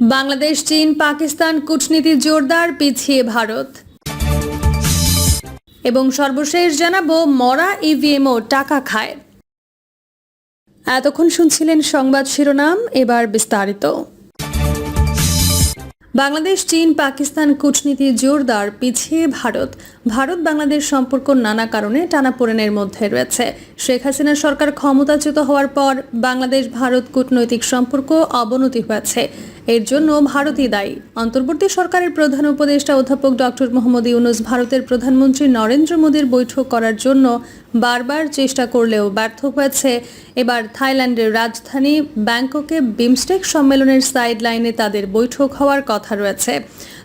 বাংলাদেশ, চীন, পাকিস্তান কূটনীতি জোরদার পিছিয়ে ভারত। এবং সর্বশেষ জানাব, মরা ইভিএমও টাকা খায়। এতক্ষণ শুনছিলেন সংবাদ শিরোনাম, এবার বিস্তারিত। বাংলাদেশ, চীন, পাকিস্তান কূটনীতি জোরদার পিছিয়ে ভারত। ভারত, বাংলাদেশ সম্পর্ক নানা কারণে টানাপোড়েনের মধ্যে রয়েছে। শেখ হাসিনা সরকার ক্ষমতাচ্যুত হওয়ার পর বাংলাদেশ ভারত কূটনৈতিক সম্পর্ক অবনতি হয়েছে। এর জন্য ভারতই দায়ী। অন্তর্বর্তী সরকারের প্রধান উপদেষ্টা অধ্যাপক ডক্টর মোহাম্মদ ইউনুস ভারতের প্রধানমন্ত্রী নরেন্দ্র মোদীর বৈঠক করার জন্য বারবার চেষ্টা করলেও ব্যর্থ হয়েছে। এবার থাইল্যান্ডের রাজধানী ব্যাংককে বিমস্টেক সম্মেলনের সাইড লাইনে তাদের বৈঠক হওয়ার কথা। রয়েছে।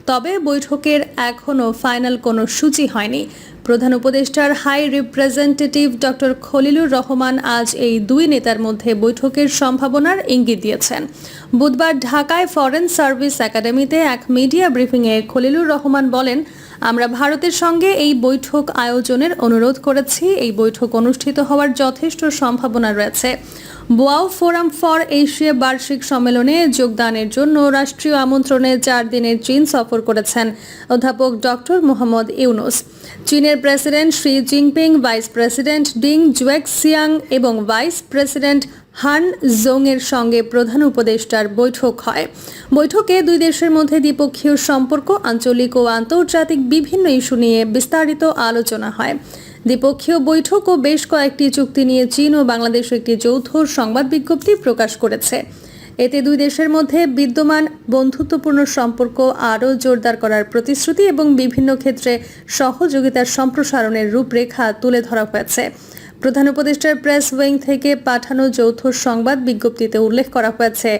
তবে বৈঠকের এখনও ফাইনাল কোনো সূচি হয়নি। প্রধান উপদেষ্টার high representative doctor Khalilur Rahman আজ এই দুই নেতার মধ্যে বৈঠকের সম্ভাবনার ইঙ্গিত দিয়েছেন। বুধবার ঢাকায় ফরেন সার্ভিস একাডেমিতে এক মিডিয়া ব্রিফিংয়ে খলিলুর রহমান বলেন, আমরা ভারতের সঙ্গে এই বৈঠক আয়োজনের অনুরোধ করেছি। এই বৈঠক অনুষ্ঠিত হওয়ার যথেষ্ট সম্ভাবনা রয়েছে। বোয়াও ফোরাম ফর এশিয়া বার্ষিক সম্মেলনে যোগদানের জন্য রাষ্ট্রীয় আমন্ত্রণে চার দিনের চীন সফর করেছেন অধ্যাপক ডক্টর মোহাম্মদ ইউনুস। চীনের president Xi Jinping, vice president Ding Xuexiang এবং ভাইস প্রেসিডেন্ট হান জোং এর সঙ্গে প্রধান উপদেষ্টার বৈঠক হয়। বৈঠকে দুই দেশের মধ্যে দ্বিপক্ষীয় সম্পর্ক, আঞ্চলিক ও আন্তর্জাতিক বিভিন্ন ইস্যু নিয়ে বিস্তারিত আলোচনা হয়। দ্বিপক্ষীয় বৈঠক ও বেশ কয়েকটি চুক্তি নিয়ে চীন ও বাংলাদেশ একটি যৌথ সংবাদ বিজ্ঞপ্তি প্রকাশ করেছে। এতে দুই দেশের মধ্যে বিদ্যমান বন্ধুত্বপূর্ণ সম্পর্ক আরও জোরদার করার প্রতিশ্রুতি এবং বিভিন্ন ক্ষেত্রে সহযোগিতার সম্প্রসারণের রূপরেখা তুলে ধরা হয়েছে। প্রধান উপদেষ্টার প্রেস উইং থেকে পাঠানো যৌথ সংবাদ বিজ্ঞপ্তিতে উল্লেখ করা হয়েছে,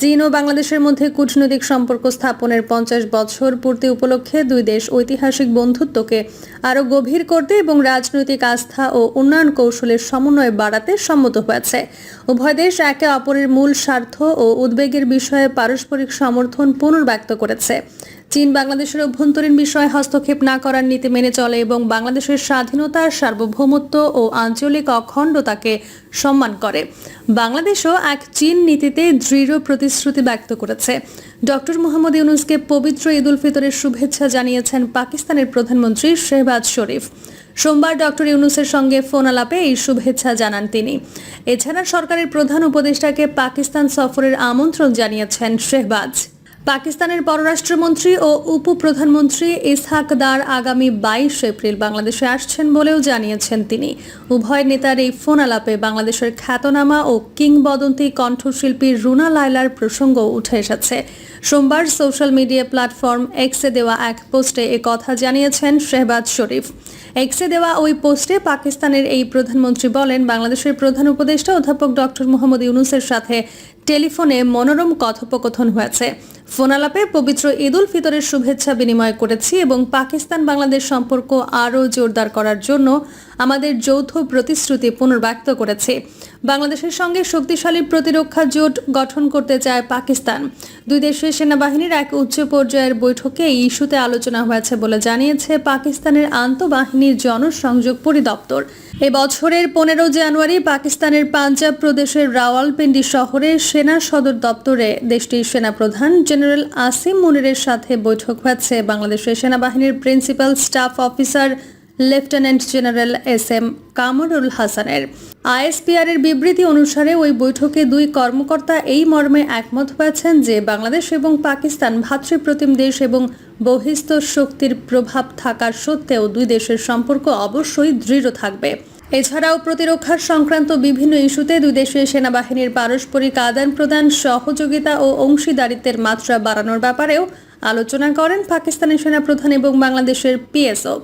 চীন ও বাংলাদেশের মধ্যে কূটনৈতিক সম্পর্ক স্থাপনের পঞ্চাশ বছর পূর্তি উপলক্ষে দুই দেশ ঐতিহাসিক বন্ধুত্বকে আরও গভীর করতে এবং রাজনৈতিক আস্থা ও উন্নয়ন কৌশলের সমন্বয় বাড়াতে সম্মত হয়েছে। উভয় দেশ একে অপরের মূল স্বার্থ ও উদ্বেগের বিষয়ে পারস্পরিক সমর্থন পুনর্ব্যক্ত করেছে। চীন বাংলাদেশের অভ্যন্তরীণ বিষয়ে হস্তক্ষেপ না করার নীতি মেনে চলে এবং বাংলাদেশের স্বাধীনতা সার্বভৌমত্ব ও আঞ্চলিক অখণ্ডতাকে সম্মান করে। বাংলাদেশও এক চীন নীতিতে দৃঢ় প্রতিশ্রুতি ব্যক্ত করেছে। ডক্টর মোহাম্মদ ইউনুসকে পবিত্র ঈদ উল ফিতরের শুভেচ্ছা জানিয়েছেন পাকিস্তানের প্রধানমন্ত্রী শেহবাজ শরীফ। সোমবার ডক্টর ইউনুসের সঙ্গে ফোন আলাপে এই শুভেচ্ছা জানান তিনি। এছাড়া সরকারের প্রধান উপদেষ্টাকে পাকিস্তান সফরের আমন্ত্রণ জানিয়েছেন শেহবাজ। পাকিস্তানের পররাষ্ট্রমন্ত্রী ও উপপ্রধানমন্ত্রী ইসহাক দার আগামী বাইশ এপ্রিল বাংলাদেশে আসছেন বলেও জানিয়েছেন তিনি। উভয় নেতার এই ফোন আলাপে বাংলাদেশের খ্যাতনামা ও কিংবদন্তি কণ্ঠশিল্পী রুনা লায়লার প্রসঙ্গ উঠে এসেছে। সোমবার সোশ্যাল মিডিয়া প্ল্যাটফর্ম এক্সে দেওয়া এক পোস্টে এ কথা জানিয়েছেন শেহবাজ শরীফ। এক্সে দেওয়া ওই পোস্টে পাকিস্তানের এই প্রধানমন্ত্রী বলেন, বাংলাদেশের প্রধান উপদেষ্টা অধ্যাপক ডক্টর মোহাম্মদ ইউনুসের সাথে টেলিফোনে মনোরম কথোপকথন হয়েছে। ফোনালাপে পবিত্র ঈদ উল ফিতরের শুভেচ্ছা বিনিময় করেছি এবং পাকিস্তান বাংলাদেশ সম্পর্ক আরও জোরদার করার জন্য আমাদের যৌথ প্রতিশ্রুতি পুনর্ব্যক্ত করেছে। বাংলাদেশের সঙ্গে শক্তিশালী প্রতিরক্ষা জোট গঠন করতে চায় পাকিস্তান। দুই দেশের সেনাবাহিনীর এক উচ্চ পর্যায়ের বৈঠকে এই ইস্যুতে আলোচনা হয়েছে বলে জানিয়েছে পাকিস্তানের আন্তঃবাহিনীর জনসংযোগ পরিদপ্তর। এ বছরের পনেরো জানুয়ারি পাকিস্তানের পাঞ্জাব প্রদেশের রাওয়ালপিন্ডি শহরে সেনা সদর দপ্তরে দেশটির সেনাপ্রধান জেনারেল আসিম মুনিরের সাথে বৈঠক হয়েছে বাংলাদেশের সেনাবাহিনীর principal staff officer lieutenant general S M Kamrul হাসানের। আইএসপিআর এর বিবৃতি অনুসারে ওই বৈঠকে দুই কর্মকর্তা এই মর্মে একমত হয়েছেন যে বাংলাদেশ এবং পাকিস্তান ভাতৃপ্রতিম দেশ এবং বহিস্থ শক্তির প্রভাব থাকার সত্ত্বেও দুই দেশের সম্পর্ক অবশ্যই দৃঢ় থাকবে। এছাড়াও প্রতিরক্ষার সংক্রান্ত বিভিন্ন ইস্যুতে দুই দেশের সেনাবাহিনীর পারস্পরিক আদান প্রদান, সহযোগিতা ও অংশীদারিত্বের মাত্রা বাড়ানোর ব্যাপারেও আলোচনা করেন পাকিস্তানের সেনাপ্রধান এবং বাংলাদেশের পিএসও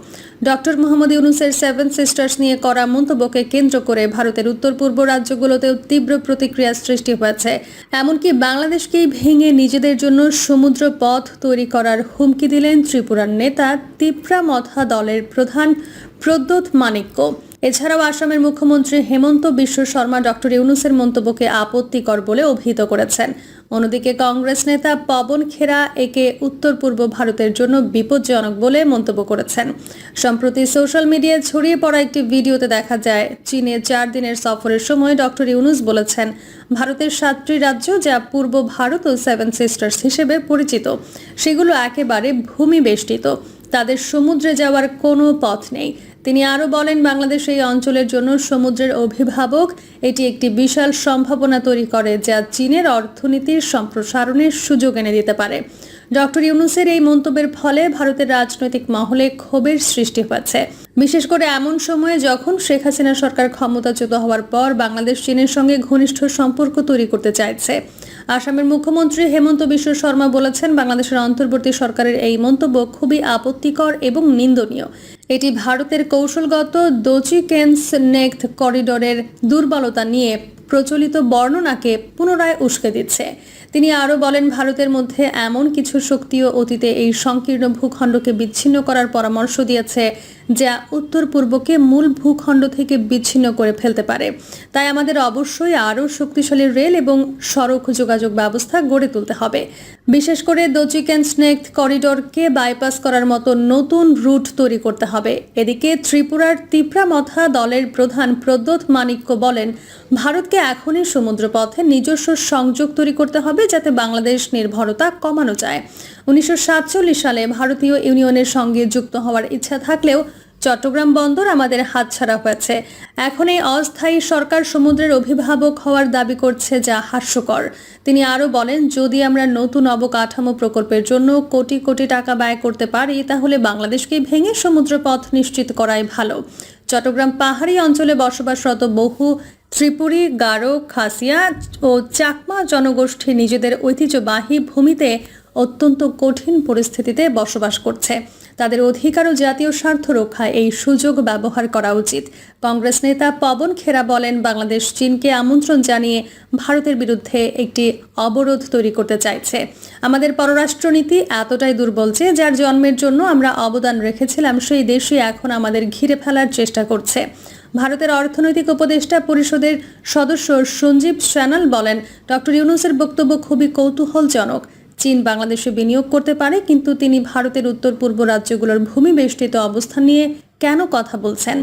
ডক্টর মোহাম্মদ ইউনুসের সেভেন সিস্টার্স নিয়ে করা মন্তব্যকে কেন্দ্র করে ভারতের উত্তর পূর্ব রাজ্যগুলোতেও তীব্র প্রতিক্রিয়া সৃষ্টি হয়েছে। এমনকি বাংলাদেশকেই ভেঙে নিজেদের জন্য সমুদ্র পথ তৈরি করার হুমকি দিলেন ত্রিপুরার নেতা তিপ্রা মথা দলের প্রধান প্রদ্যোৎ মাণিক্য এছাড়াও আসামের মুখ্যমন্ত্রী হেমন্ত বিশ্ব শর্মা ডক্টর ইউনুসের মন্তব্যকে আপত্তিকর বলে অভিহিত করেছেন। অন্যদিকে কংগ্রেস নেতা পবন খেরা একে উত্তর পূর্ব ভারতের জন্য বিপজ্জনক বলে মন্তব্য করেছেন। সম্প্রতি সোশ্যাল মিডিয়ায় ছড়িয়ে পড়া একটি ভিডিওতে দেখা যায়, চীনে চার দিনের সফরের সময় ডক্টর ইউনুস বলেছেন, ভারতের সাতটি রাজ্য যা পূর্ব ভারত ও সেভেন সিস্টার্স হিসেবে পরিচিত, সেগুলো একেবারে ভূমি বেষ্টিত তাদের সমুদ্রে যাওয়ার কোনো পথ নেই। তিনি আরও বলেন, বাংলাদেশ এই অঞ্চলের জন্য সমুদ্রের অভিভাবক এটি একটি বিশাল সম্ভাবনা তৈরি করে যা চীনের অর্থনীতির সম্প্রসারণের সুযোগ এনে দিতে পারে। ডক্টর ইউনুসের এই মন্তব্যের ফলে ভারতের রাজনৈতিক মহলে ক্ষোভের সৃষ্টি হয়েছে। বিশেষ করে এমন সময়ে যখন শেখ হাসিনা সরকার ক্ষমতাচ্যুত হওয়ার পর বাংলাদেশ চীনের সঙ্গে ঘনিষ্ঠ সম্পর্ক তৈরি করতে চাইছে। আসামের মুখ্যমন্ত্রী হেমন্ত বিশ্ব শর্মা বলেছেন, বাংলাদেশের অন্তর্বর্তী সরকারের এই মন্তব্য খুবই আপত্তিকর এবং নিন্দনীয়। এটি ভারতের কৌশলগত দোচি কেন্স নেক্ট করিডোরের দুর্বলতা নিয়ে প্রচলিত বর্ণনাকে পুনরায় উস্কে দিচ্ছে। তিনি আরও বলেন, ভারতের মধ্যে এমন কিছু শক্তিও অতীতে এই সংকীর্ণ ভূখণ্ডকে বিচ্ছিন্ন করার পরামর্শ দিয়েছে যা উত্তর পূর্বকে মূল ভূখণ্ড থেকে বিচ্ছিন্ন করে ফেলতে পারে। তাই আমাদের অবশ্যই আরও শক্তিশালী রেল এবং সড়ক যোগাযোগ ব্যবস্থা গড়ে তুলতে হবে। বিশেষ করে দোচিকেন স্নেক করিডোরকে বাইপাস করার মতো নতুন রুট তৈরি করতে হবে। এদিকে ত্রিপুরার তিপ্রামথা দলের প্রধান প্রদ্যোৎ মাণিক্য বলেন, ভারতকে এখনই সমুদ্রপথে নিজস্ব সংযোগ তৈরি করতে হবে যাতে বাংলাদেশ নির্ভরতা কমানো যায়। উনিশশো সাতচল্লিশ সালে ভারতীয় ইউনিয়নের সঙ্গে যুক্ত হওয়ার ইচ্ছা থাকলেও চট্টগ্রাম বন্দর আমাদের হাতছাড়া হয়েছে। এখন এই অস্থায়ী সরকার সমুদ্রের অভিভাবক হওয়ার দাবি করছে যা হাস্যকর। তিনি আরও বলেন, যদি আমরা নতুন অবকাঠামো প্রকল্পের জন্য কোটি কোটি টাকা ব্যয় করতে পারি, তাহলে বাংলাদেশকে ভেঙে সমুদ্রপথ নিশ্চিত করাই ভালো। চট্টগ্রাম পাহাড়ি অঞ্চলে বসবাসরত বহু ত্রিপুরী, গারো, খাসিয়া ও চাকমা জনগোষ্ঠী নিজেদের ঐতিহ্যবাহী ভূমিতে অত্যন্ত কঠিন পরিস্থিতিতে বসবাস করছে। তাদের অধিকার ও জাতীয় স্বার্থ রক্ষায় এই সুযোগ ব্যবহার করা উচিত। কংগ্রেস নেতা পবন খেরা বলেন, বাংলাদেশ চীনকে আমন্ত্রণ জানিয়ে ভারতের বিরুদ্ধে একটি অবরোধ তৈরি করতে চাইছে। আমাদের পররাষ্ট্রনীতি এতটাই দুর্বল যে, যার জন্মের জন্য আমরা অবদান রেখেছিলাম, সেই দেশই এখন আমাদের ঘিরে ফেলার চেষ্টা করছে। ভারতের অর্থনৈতিক উপদেষ্টা পরিষদের সদস্য সঞ্জীব স্যানাল বলেন, ডক্টর ইউনুসের বক্তব্য খুবই কৌতূহলজনক। চীন বাংলাদেশে বিনিয়োগ করতে পারে, কিন্তু তিনি ভারতের উত্তর পূর্ব রাজ্যগুলোর ভূমি বেষ্টিত অবস্থান নিয়ে কেন কথা বলছেন?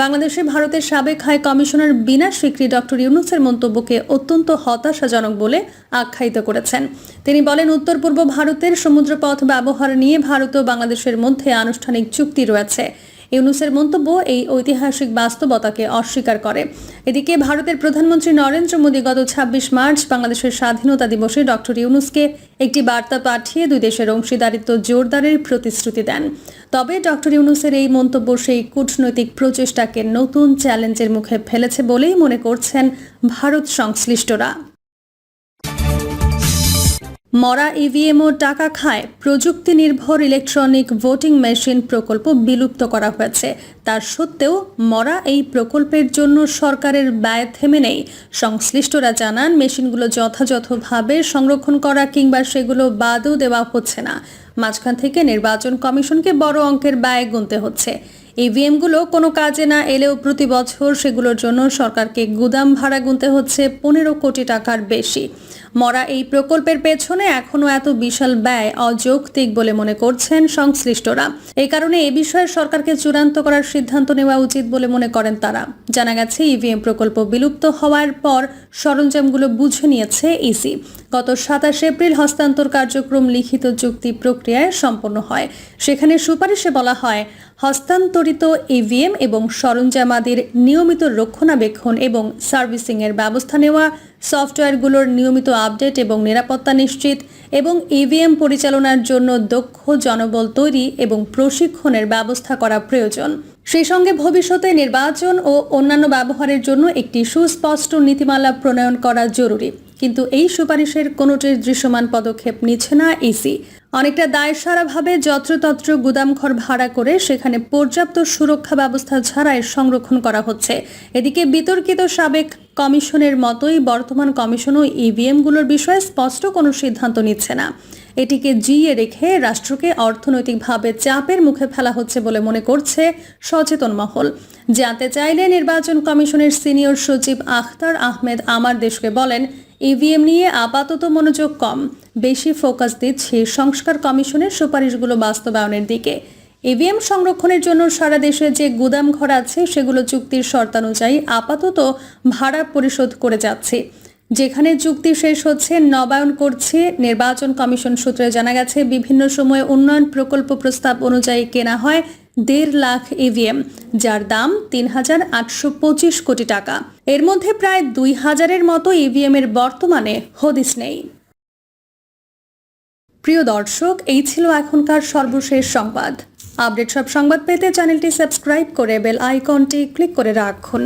বাংলাদেশে ভারতের সাবেক হাই কমিশনার বিনা স্বীকৃতি ডক্টর ইউনুসের মন্তব্যকে অত্যন্ত হতাশাজনক বলে আখ্যায়িত করেছেন। তিনি বলেন, উত্তর পূর্ব ভারতের সমুদ্রপথ ব্যবহার নিয়ে ভারত ও বাংলাদেশের মধ্যে আনুষ্ঠানিক চুক্তি রয়েছে। ইউনুসের মন্তব্য এই ঐতিহাসিক বাস্তবতাকে অস্বীকার করে। এদিকে ভারতের প্রধানমন্ত্রী নরেন্দ্র মোদী গত ছাব্বিশ মার্চ বাংলাদেশের স্বাধীনতা দিবসে ডক্টর ইউনুসকে একটি বার্তা পাঠিয়ে দুই দেশের অংশীদারিত্ব জোরদারের প্রতিশ্রুতি দেন। তবে ডক্টর ইউনুসের এই মন্তব্য সেই কূটনৈতিক প্রচেষ্টাকে নতুন চ্যালেঞ্জের মুখে ফেলেছে বলেই মনে করছেন ভারত সংশ্লিষ্টরা। মরা ইভিএমও টাকা খায়। প্রযুক্তি নির্ভর ইলেকট্রনিক ভোটিং মেশিন প্রকল্প বিলুপ্ত করা হয়েছে। তার সত্ত্বেও মরা এই প্রকল্পের জন্য সরকারের ব্যয় থেমে নেই। সংশ্লিষ্টরা জানান, মেশিনগুলো যথাযথভাবে সংরক্ষণ করা কিংবা সেগুলো বাদও দেওয়া হচ্ছে না। মাঝখান থেকে নির্বাচন কমিশনকে বড় অঙ্কের ব্যয় গুনতে হচ্ছে। ইভিএমগুলো কোনো কাজে না এলেও প্রতি বছর সেগুলোর জন্য সরকারকে গুদাম ভাড়া গুনতে হচ্ছে পনেরো কোটি টাকার বেশি। মরা এই প্রকল্পের পেছনে এখনও এত বিশাল ব্যয় অযৌক্তিক বলে মনে করছেন সংশ্লিষ্টরা। এই কারণে এ বিষয়ে সরকারকে চূড়ান্ত করার সিদ্ধান্ত নেওয়া উচিত বলে মনে করেন তারা। জানা গেছে, ইভিএম প্রকল্প বিলুপ্ত হওয়ার পর সরঞ্জামগুলো বুঝে নিয়েছে ইসি। গত সাতাশ এপ্রিল হস্তান্তর কার্যক্রম লিখিত চুক্তি প্রক্রিয়ায় সম্পন্ন হয়। সেখানে সুপারিশে বলা হয়, হস্তান্তরিত ইভিএম এবং সরঞ্জামাদির নিয়মিত রক্ষণাবেক্ষণ এবং সার্ভিসিংয়ের ব্যবস্থা নেওয়া সফটওয়্যারগুলোর নিয়মিত আপডেট এবং নিরাপত্তা নিশ্চিত এবং ইভিএম পরিচালনার জন্য দক্ষ জনবল তৈরি এবং প্রশিক্ষণের ব্যবস্থা করা প্রয়োজন। সেই সঙ্গে ভবিষ্যতে নির্বাচন ও অন্যান্য ব্যবহারের জন্য একটি সুস্পষ্ট নীতিমালা প্রণয়ন করা জরুরি। কিন্তু এই সুপারিশের কোনোটির দৃশ্যমান পদক্ষেপ নিচ্ছে না ইসি অনেকটা দায়সারাভাবে যত্রতত্র গুদামঘর ভাড়া করে সেখানে পর্যাপ্ত সুরক্ষা ব্যবস্থা ছাড়াই সংরক্ষণ করা হচ্ছে। এদিকে বিতর্কিত সাবেক কমিশনের মতোই বর্তমান কমিশনও ইভিএমগুলোর বিষয়ে স্পষ্ট কোনো সিদ্ধান্ত নিচ্ছে না। এটিকে জিয়ে রেখে রাষ্ট্রকে অর্থনৈতিকভাবে চাপের মুখে ফেলা হচ্ছে বলে মনে করছে সচেতন মহল। জানতে চাইলে নির্বাচন কমিশনের সিনিয়র সচিব আখতার আহমেদ আমার দেশকে বলেন ইভিএম নিয়ে আপাতত মনোযোগ কম। বেশি ফোকাস দিচ্ছে সংস্কার কমিশনের সুপারিশগুলো বাস্তবায়নের দিকে। ইভিএম সংরক্ষণের জন্য সারা দেশে যে গুদাম ঘর আছে, সেগুলো চুক্তির শর্তানুযায়ী আপাতত ভাড়া পরিশোধ করে যাচ্ছে। যেখানে চুক্তি শেষ হচ্ছে, নবায়ন করছে, নির্বাচন কমিশন সূত্রে জানা গেছে, বিভিন্ন সময়ে উন্নয়ন প্রকল্প প্রস্তাব অনুযায়ী কেনা হয় দেড় লাখ ইভিএম যার দাম তিন হাজার আটশো পঁচিশ কোটি টাকা। এর মধ্যে প্রায় দুই হাজারের মতো ইভিএম এর বর্তমানে হদিস নেই। প্রিয় দর্শক, এই ছিল এখনকার সর্বশেষ সংবাদ। আপডেট সব সংবাদ পেতে চ্যানেলটি সাবস্ক্রাইব করে বেল আইকনটি ক্লিক করে রাখুন।